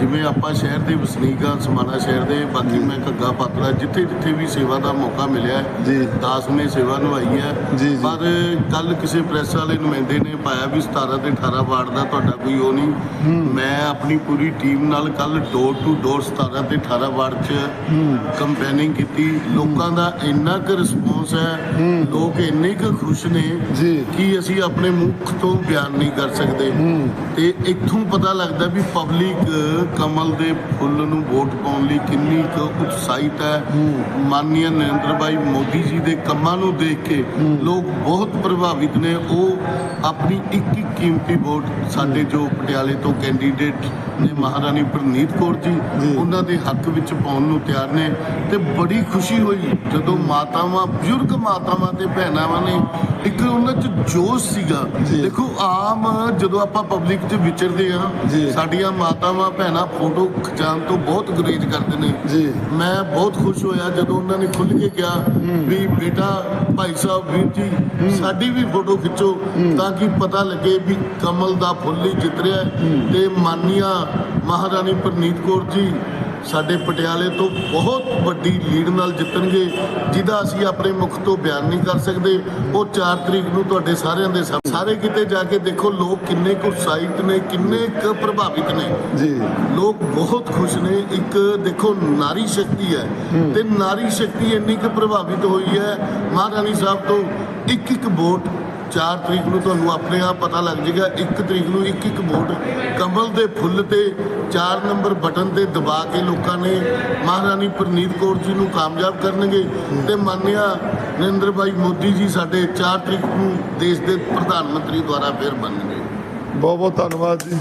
ਜਿਵੇਂ ਆਪਾਂ ਸ਼ਹਿਰ ਦੇ ਵਸਨੀਕ ਆ ਸਮਾਣਾ ਸ਼ਹਿਰ ਦੇ ਬਾਕੀ ਮੈਂ ਘੱਗਾ ਪਾਤੜਾ ਜਿੱਥੇ ਜਿੱਥੇ ਵੀ ਸੇਵਾ ਦਾ ਮੌਕਾ ਮਿਲਿਆ ਜੀ। ਦਾਸਵੇਂ ਸੇਵਾ ਨਿਭਾਈ ਹੈ। ਜੀ, ਜੀ। ਪਰ ਕੱਲ ਕਿਸੇ ਪ੍ਰੈਸ ਵਾਲੇ ਨੁਮਾਇੰਦੇ ਨੇ ਪਾਇਆ ਵੀ 17 ਤੇ 18 ਵਾਰਡ ਦਾ ਤੁਹਾਡਾ ਕੋਈ ਉਹ ਨਹੀਂ। ਮੈਂ ਆਪਣੀ ਪੂਰੀ ਟੀਮ ਨਾਲ ਕੱਲ ਡੋਰ ਟੂ ਡੋਰ 17 ਤੇ 18 ਵਾਰਡ 'ਚ ਕੰਪੇਨਿੰਗ ਕੀਤੀ। ਲੋਕਾਂ ਦਾ ਇੰਨਾ ਕੁ ਰਿਸਪੌਂਸ ਹੈ ਲੋਕ ਇੰਨੇ ਕੁ ਖੁਸ਼ ਨੇ ਜੀ। ਕਿ ਅਸੀਂ ਆਪਣੇ ਮੁਖ ਤੋਂ ਬਿਆਨ ਨਹੀਂ ਕਰ ਸਕਦੇ। ਤੇ ਇੱਥੋਂ ਪਤਾ ਲੱਗਦਾ ਵੀ ਪਬਲਿਕ ਕਮਲ ਦੇ ਫੁੱਲ ਨੂੰ ਵੋਟ ਪਾਉਣ ਲਈ ਕਿੰਨੀ ਕੁ ਉਤਸ਼ਾਹਿਤ ਹੈ ਮਾਨਨੀय ਨਰਿੰਦਰ ਭਾਈ ਮੋਦੀ ਜੀ ਦੇ ਕੰਮਾਂ ਨੂੰ ਦੇਖ ਕੇ ਲੋਕ ਬਹੁਤ ਪ੍ਰਭਾਵਿਤ ਨੇ ਉਹ ਆਪਣੀ ਇੱਕ ਇੱਕ ਕੀਮਤੀ ਵੋਟ ਸਾਡੇ ਜੋ ਪਟਿਆਲੇ ਤੋਂ ਕੈਂਡੀਡੇਟ ਨੇ ਮਹਾਰਾਣੀ ਪ੍ਰਨੀਤ ਕੌਰ ਜੀ। ਉਹਨਾਂ ਦੇ ਹੱਕ ਵਿੱਚ ਪਾਉਣ ਨੂੰ ਤਿਆਰ ਨੇ ਤੇ ਬੜੀ ਖੁਸ਼ੀ ਹੋਈ ਜਦੋਂ ਮਾਤਾਵਾਂ ਬਜ਼ੁਰਗ ਮਾਤਾਵਾਂ ਤੇ ਭੈਣਾਂ ਨੇ ਇੱਕ ਉਹਨਾਂ 'ਚ ਜੋਸ਼ ਸੀਗਾ। ਦੇਖੋ ਆਮ ਜਦੋਂ ਆਪਾਂ ਪਬਲਿਕ 'ਚ ਵਿਚਰਦੇ ਆ। ਸਾਡੀਆਂ ਮਾਤਾਵਾਂ ਭੈਣਾਂ ਫੋਟੋ ਖਿਚਾਉਣ ਤੋਂ ਬਹੁਤ ਗੁਰੇਜ਼ ਕਰਦੇ ਨੇ। ਜੀ। ਮੈਂ ਬਹੁਤ ਖੁਸ਼ ਹੋਇਆ ਜਦੋਂ ਉਹਨਾਂ ਨੇ ਖੁੱਲ ਕੇ ਕਿਹਾ ਵੀ ਬੇਟਾ ਭਾਈ ਸਾਹਿਬ ਵੀਰ ਜੀ ਸਾਡੀ ਵੀ ਫੋਟੋ ਖਿੱਚੋ ਤਾਂ ਕਿ ਪਤਾ ਲੱਗੇ ਵੀ ਕਮਲ ਦਾ ਫੁੱਲ ਹੀ ਜਿੱਤ ਰਿਹਾ ਤੇ ਮਾਨੀਆ ਮਹਾਰਾਣੀ ਪ੍ਰਨੀਤ ਕੌਰ ਜੀ ਸਾਡੇ ਪਟਿਆਲੇ ਤੋਂ ਬਹੁਤ ਵੱਡੀ ਲੀਡ ਨਾਲ ਜਿੱਤਣਗੇ ਜਿਹਦਾ ਅਸੀਂ ਆਪਣੇ ਮੁਖ ਤੋਂ ਬਿਆਨ ਨਹੀਂ ਕਰ ਸਕਦੇ। ਉਹ 4 ਤਰੀਕ ਨੂੰ ਤੁਹਾਡੇ ਸਾਰਿਆਂ ਦੇ ਸਾਹਮਣੇ। ਸਾਰੇ ਕਿਤੇ ਜਾ ਕੇ ਦੇਖੋ ਲੋਕ ਕਿੰਨੇ ਕੁ ਉਤਸ਼ਾਹਿਤ ਨੇ ਕਿੰਨੇ ਕੁ ਪ੍ਰਭਾਵਿਤ ਨੇ। ਜੀ। ਲੋਕ ਬਹੁਤ ਖੁਸ਼ ਨੇ। ਇੱਕ ਦੇਖੋ ਨਾਰੀ ਸ਼ਕਤੀ ਹੈ। ਤੇ ਨਾਰੀ ਸ਼ਕਤੀ ਇੰਨੀ ਕੁ ਪ੍ਰਭਾਵਿਤ ਹੋਈ ਹੈ ਮਹਾਰਾਣੀ ਸਾਹਿਬ ਤੋਂ ਇੱਕ ਇੱਕ ਵੋਟ 4 ਤਰੀਕ ਨੂੰ ਤੁਹਾਨੂੰ ਆਪਣੇ ਆਪ ਪਤਾ ਲੱਗ ਜਾਏਗਾ 1 ਤਰੀਕ ਨੂੰ ਇੱਕ ਇੱਕ ਵੋਟ ਕਮਲ ਦੇ ਫੁੱਲ ਤੇ 4 ਨੰਬਰ ਬਟਨ ਤੇ ਦਬਾ ਕੇ ਲੋਕਾਂ ਨੇ ਮਹਾਰਾਣੀ ਪ੍ਰਨੀਤ ਕੌਰ ਜੀ ਨੂੰ ਕਾਮਯਾਬ ਕਰਨਗੇ। ਤੇ ਮਾਨਿਆ ਨਰਿੰਦਰ ਭਾਈ ਮੋਦੀ ਜੀ ਸਾਡੇ 4 ਤਰੀਕ ਨੂੰ ਦੇਸ਼ ਦੇ ਪ੍ਰਧਾਨ ਮੰਤਰੀ ਦੁਆਰਾ ਫਿਰ ਬਣਨਗੇ। ਬਹੁਤ ਬਹੁਤ ਧੰਨਵਾਦ ਜੀ।